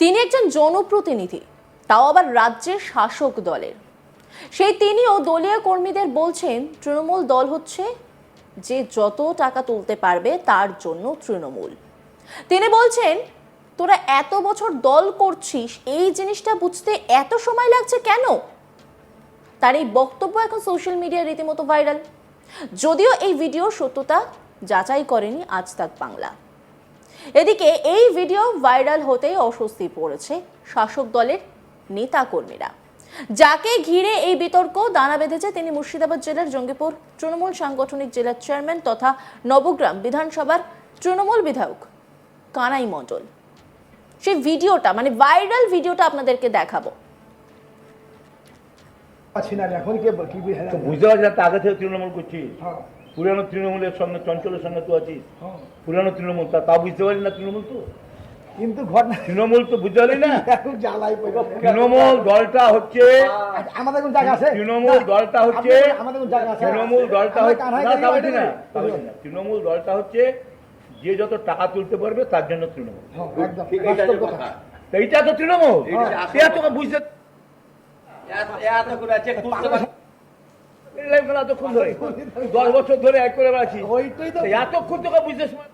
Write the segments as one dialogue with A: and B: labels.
A: তিনি একজন জনপ্রতিনিধি, তাও আবার রাজ্যের শাসক দলের। সেই তিনিও দলীয় কর্মীদের বলছেন, তৃণমূল দল হচ্ছে যে যত টাকা তুলতে পারবে, তার জন্য তৃণমূল। তিনি বলছেন, তোরা এত বছর দল করছিস, এই জিনিসটা বুঝতে এত সময় লাগছে কেন? তার এই বক্তব্য এখন সোশ্যাল মিডিয়ায় রীতিমতো ভাইরাল। যদিও এই ভিডিও সত্যতা যাচাই করেনি আজ তাক বাংলা। এদিকে এই ভিডিও ভাইরাল হতেই অস্বস্তি পড়েছে শাসক দলের নেতাকর্মীরা। যাকে ঘিরে এই বিতর্ক দানা বেঁধেছে তিনি মুর্শিদাবাদ জেলার জঙ্গিপুর তৃণমূল সাংগঠনিক জেলার চেয়ারম্যান তথা নবগ্রাম বিধানসভার তৃণমূল বিধায়ক কানাই মণ্ডল। সেই ভিডিওটা মানে ভাইরাল ভিডিওটা আপনাদেরকে দেখাবো।
B: পাচ্ছি না এখন কে
C: বুঝতে পারছি আগে থেকে তৃণমূল করছিস
B: হ্যাঁ।
C: পুরানো তৃণমূলের সঙ্গে চঞ্চলের সঙ্গে তো আছিস।
B: হ্যাঁ।
C: পুরানো তৃণমূল তা তা বুঝতে পারি না তৃণমূল তো?
B: কিন্তু ঘটনা
C: তৃণমূল তো বুঝতে পারি না?
B: জ্বালাই
C: তৃণমূল দলটা হচ্ছে
B: আমাদের কোন জায়গা আছে?
C: তৃণমূল দলটা হচ্ছে
B: আমাদের- কোন জায়গা আছে?
C: তৃণমূল দলটা হচ্ছে না। তৃণমূল দলটা হচ্ছে যে যত টাকা তুলতে পারবে তার জন্য তৃণমূল।
B: হ্যাঁ,
C: এইটা তো তৃণমূল? এটা তোকে বুঝতে এতক্ষণ ধরে। দশ বছর ধরে এক করে বেড়াচ্ছি
B: ওইটাই তো।
C: তো এতক্ষণ তোকে বুঝতে সময়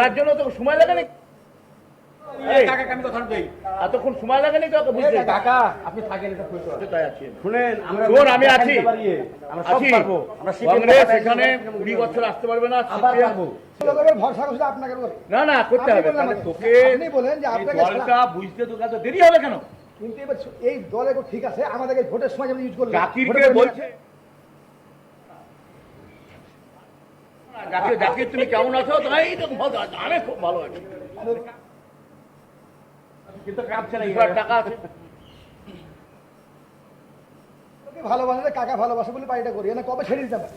C: তার জন্য তোকে সময় লাগে না এতক্ষণ সময় লাগে না তোকে বুঝতে?
D: কাকা আপনি থাকেন এটা কইতে হবে।
C: তাই আছি
D: শুনেন
C: শোন, আমি আছি।
D: দিতে পারি, আমরা সব
C: আছি।
D: পারব। আমরা CPM
C: কংগ্রেস এখানে কুড়ি বছর আসতে পারবে না
D: আবার
C: CPM
D: পারব।
B: লোকের ভরসা করছে আপনাকে
C: না না করতে হবে
B: বললেন
C: তাহলে
B: আমাকে।
C: তোকে
B: বলেন যে আপনাকে
C: দলটা বুঝতে তোকে এত দেরি হবে কেন?
B: কিন্তু এবার এই দলে ঠিক আছে আমাদেরকে ভোটের সময় যেমন ইউজ করল।
C: জাকিরকে বলছে জাকির জাকির তুমি কেমন আছো? তাই তো ভালো আমি খুব ভালো আছি।
D: কিন্তু কাঁপছে না
C: এবার টাকা আছে।
B: ভালোবাসে কাকা ভালোবাসে বলে বাড়িটা করি। না কবে ছেড়ে দিতে পারে?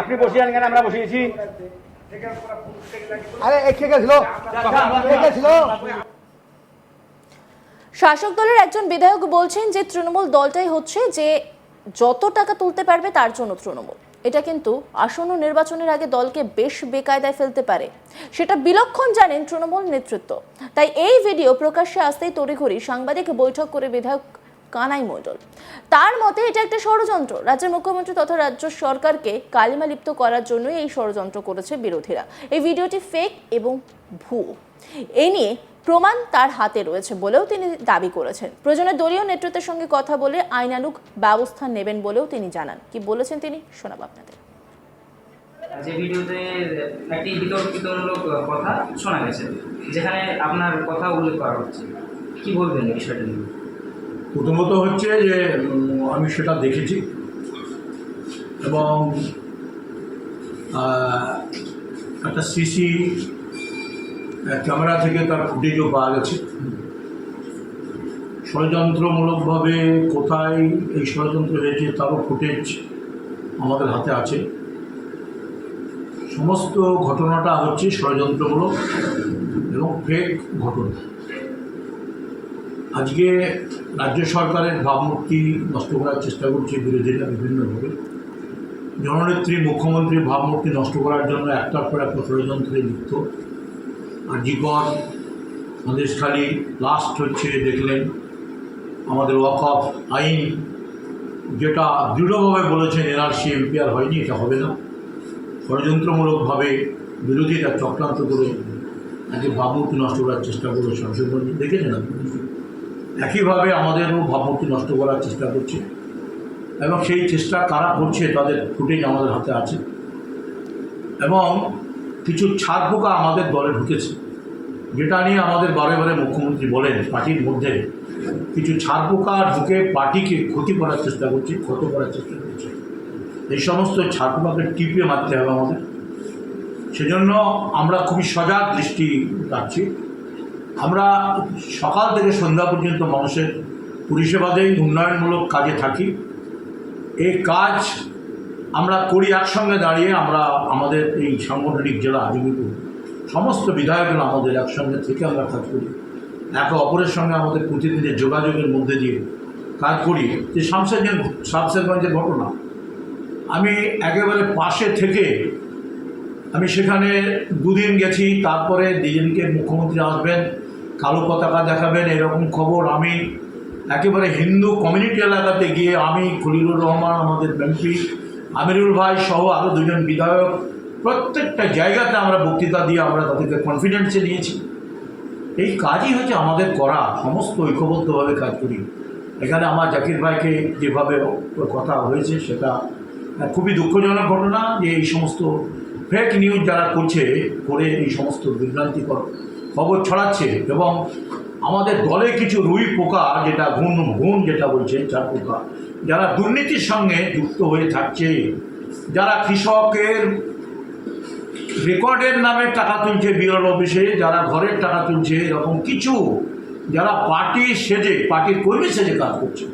D: আপনি বসে আছেন কেন? আমরা বসিয়েছি
A: শাসক দলের একজন বিধায়ক বলছেন যে তৃণমূল দলটাই হচ্ছে যে যত টাকা তুলতে পারবে তার জন্য তৃণমূল। এটা কিন্তু আসন্ন নির্বাচনের আগে দলকে বেশ বেকায়দায় ফেলতে পারে। সেটা বিলক্ষণ জানেন তৃণমূল নেতৃত্ব। তাই এই ভিডিও প্রকাশ্যে আসতেই তড়িঘড়ি সাংবাদিক বৈঠক করে বিধায়ক কানাই মণ্ডল তার মতে এটা একটা ষড়যন্ত্র। রাজ্যের মুখ্যমন্ত্রী তথা রাজ্য সরকারকে কালিমা লিপ্ত করার জন্যই এই ষড়যন্ত্র করেছে বিরোধীরা। এই ভিডিওটি ফেক এবং ভুয়ো। এ নিয়ে প্রমাণ তার হাতে রয়েছে বলেও তিনি দাবি করেছেন। প্রয়োজনে দলীয় নেতৃত্বের সঙ্গে কথা বলে আইনানুগ ব্যবস্থা নেবেন বলেও তিনি জানান। কি বলেছেন তিনি শোনাব আপনাদের।
E: যে ভিডিওতে একটি বিতর্কিতমূলক কথা শোনা গেছে, যেখানে আপনার কথা উল্লেখ করা হচ্ছে। কি বলবেন বিষয়টা নিয়ে?
F: প্রথমত হচ্ছে যে আমি সেটা দেখেছি। এবং একটা সিসি ক্যামেরা থেকে তার ফুটেজও পাওয়া গেছে। ষড়যন্ত্রমূলকভাবে কোথায় এই ষড়যন্ত্র হয়েছে, তারও ফুটেজ আমাদের হাতে আছে। সমস্ত ঘটনাটা হচ্ছে ষড়যন্ত্রমূলক এবং ফেক ঘটনা। আজকে রাজ্য সরকারের ভাবমূর্তি নষ্ট করার চেষ্টা করছে বিরোধীরা বিভিন্নভাবে। জননেত্রী মুখ্যমন্ত্রীর ভাবমূর্তি নষ্ট করার জন্য একটার পর একটা ষড়যন্ত্রে লিপ্ত। আজিকর সন্দেশখালী লাস্ট হচ্ছে, দেখলেন। আমাদের ওয়াকফ আইন যেটা দৃঢ়ভাবে বলেছেন এনআরসি এমপিআর হয়নি, এটা হবে না। ষড়যন্ত্রমূলকভাবে বিরোধীরা চক্রান্ত করে আজকে ভাবমূর্তি নষ্ট করার চেষ্টা করল সংসদ দেখেছেন আপনি? একইভাবে আমাদেরও ভাবমূর্তি নষ্ট করার চেষ্টা করছে। এবং সেই চেষ্টা কারা করছে তাদের ফুটেজ আমাদের হাতে আছে। এবং কিছু ছাড় পোকা আমাদের দলে ঢুকেছে। যেটা নিয়ে আমাদের বারে বারে মুখ্যমন্ত্রী বলেন, পার্টির মধ্যে। কিছু ছাড় পোকা ঢুকে পার্টিকে ক্ষতি করার চেষ্টা করছে, ক্ষত করার চেষ্টা করছে। এই সমস্ত ছাড় পোকাকে টিপিয়ে মারতে হবে আমাদের। সেজন্য আমরা খুবই সজাগ দৃষ্টি রাখছি। আমরা সকাল থেকে সন্ধ্যা পর্যন্ত মানুষের পরিষেবাতেই উন্নয়নমূলক কাজে থাকি। এই কাজ আমরা করি একসঙ্গে দাঁড়িয়ে, আমরা আমাদের এই সাংগঠনিক জেলা আজমিপুর সমস্ত বিধায়করা আমাদের একসঙ্গে থেকে আমরা কাজ করি। একে অপরের সঙ্গে আমাদের প্রতিদিনের যোগাযোগের মধ্যে দিয়ে কাজ করি। যে শামসেরগঞ্জ শামসেরগঞ্জের ঘটনা। আমি একেবারে পাশে থেকে আমি সেখানে দুদিন গেছি, তারপরে দিদিনকে মুখ্যমন্ত্রী আসবেন, কালো পতাকা দেখাবেন, এরকম খবর। আমি একেবারে হিন্দু কমিউনিটি এলাকাতে গিয়ে আমি খলিলুর রহমান, আমাদের এমপি আমিরুল ভাই সহ আরও দুজন বিধায়ক, প্রত্যেকটা জায়গাতে আমরা বক্তৃতা দিয়ে আমরা তাদেরকে কনফিডেন্সে নিয়েছি। এই কাজই হচ্ছে আমাদের করা, সমস্ত ঐক্যবদ্ধভাবে কাজ করি। এখানে আমার জাকির ভাইকে যেভাবে কথা হয়েছে, সেটা খুবই দুঃখজনক ঘটনা যে এই সমস্ত ফেক নিউজ যারা করছে, করে এই সমস্ত বিভ্রান্তিকর খবর ছড়াচ্ছে এবং আমাদের দলে কিছু রুই পোকা, যেটা ঘুণ ঘুণ যেটা বলছে, চার পোকা, যারা দুর্নীতির সঙ্গে যুক্ত হয়ে থাকছে, যারা কৃষকের রেকর্ডের নামে টাকা তুলছে বিরল অফিসে, যারা ঘরের টাকা তুলছে, এরকম কিছু যারা পার্টি সেজে, পার্টির কর্মী সেজে কাজ করছে।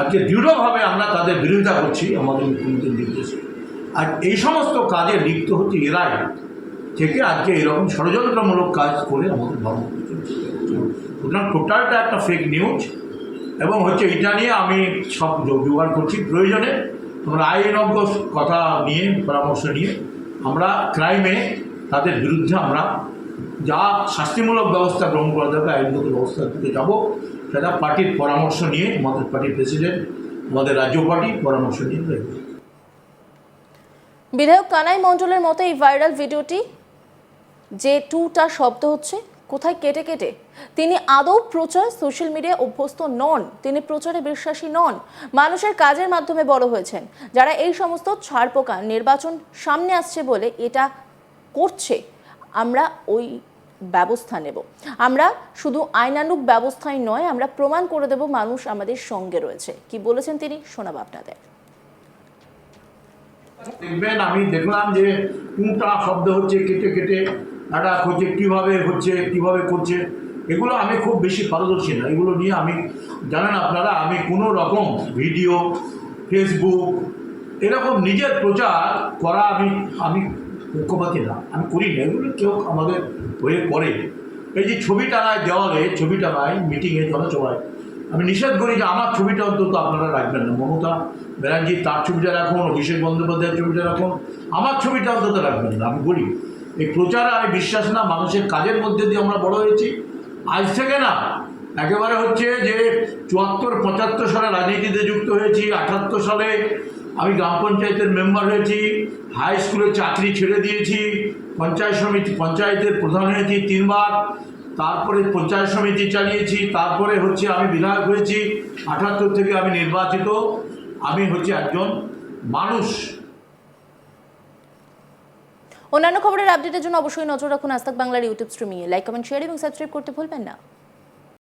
F: আজকে দৃঢ়ভাবে আমরা তাদের বিরোধিতা করছি, আমাদের মুখ্যমন্ত্রীর নির্দেশে। আর এই সমস্ত কাজে লিপ্ত হচ্ছে এরাই, থেকে আজকে এরকম ষড়যন্ত্রমূলক কাজ করে আমাদের ভাবনা সুতরাং টোটালটা একটা ফেক নিউজ এবং হচ্ছে এটা নিয়ে আমি সব জোগাড় করছি প্রয়োজনে। আমরা আইনজ্ঞ কথা নিয়ে, পরামর্শ নিয়ে, আমরা ক্রাইমে তাদের বিরুদ্ধে আমরা যা শাস্তিমূলক ব্যবস্থা গ্রহণ করা যাবে আইনগত ব্যবস্থার দিকে যাব, সেটা পার্টির পরামর্শ নিয়ে, আমাদের পার্টির প্রেসিডেন্ট আমাদের রাজ্য পার্টি পরামর্শ নিয়ে।
A: বিধায়ক কানাই মণ্ডলের মতো এই ভাইরাল ভিডিওটি যে টুটা শব্দ হচ্ছে, কোথায় কেটে কেটে, তিনি আদৌ প্রচার সোশ্যাল মিডিয়া অভ্যস্ত নন, তিনি প্রচারে বিশ্বাসী নন, মানুষের কাজের মাধ্যমে বড় হয়েছেন, যারা এই সমস্ত ছাড়পোকা নির্বাচন সামনে আসছে বলে এটা করছে, আমরা ওই ব্যবস্থা নেব। আমরা শুধু আইনানুক ব্যবস্থাই নয়, আমরা প্রমাণ করে দেব মানুষ আমাদের সঙ্গে রয়েছে। কি বলেছেন তিনি, শোনাব আপনাদের।
F: দেখবেন আমি দেখলাম যে কোনটা শব্দ হচ্ছে, কেটে কেটে একটা হচ্ছে, কীভাবে হচ্ছে, কীভাবে করছে, এগুলো আমি খুব বেশি পারদর্শী না। এগুলো নিয়ে আমি, জানেন আপনারা, আমি কোনো রকম ভিডিও ফেসবুক এরকম নিজের প্রচার করা আমি আমি পক্ষপাতি না। আমি করি না। এগুলো কেউ আমাদের হয়ে করে। এই যে ছবি টাঙায় দেওয়ালে, ছবি টাঙায় মিটিংয়ে জনসভায় আমি নিষেধ করি যে আমার ছবিটা অন্তত আপনারা রাখবেন না। মমতা ব্যানার্জি, তার ছবিটা রাখুন, অভিষেক বন্দ্যোপাধ্যায়ের ছবিটা রাখুন, আমার ছবিটা অন্তত রাখবেন না। আমি বলি, এই প্রচারে আমি বিশ্বাস না, মানুষের কাজের মধ্যে দিয়ে আমরা বড় হয়েছি। আজ থেকে না, একেবারে হচ্ছে যে চুয়াত্তর, পঁচাত্তর সালে রাজনীতিতে যুক্ত হয়েছি, আটাত্তর সালে আমি গ্রাম পঞ্চায়েতের মেম্বার হয়েছি, হাই স্কুলে চাকরি ছেড়ে দিয়েছি, পঞ্চায়েত সমিতি, পঞ্চায়েতের প্রধান হয়েছি তিনবার। তারপরে পঞ্চায়েত সমিতি চালিয়েছি, তারপরে হচ্ছে আমি বিধায়ক হয়েছি আঠাত্তর থেকে আমি নির্বাচিত। আমি হচ্ছে একজন মানুষ।
A: অন্যান্য খবরের আপডেটের জন্য অবশ্যই নজর রাখুন আস্তাক বাংলার ইউটিউব স্ট্রিমিংয়ে লাইক কমেন্ট শেয়ার এবং সাবস্ক্রাইব করতে ভুলবেন না।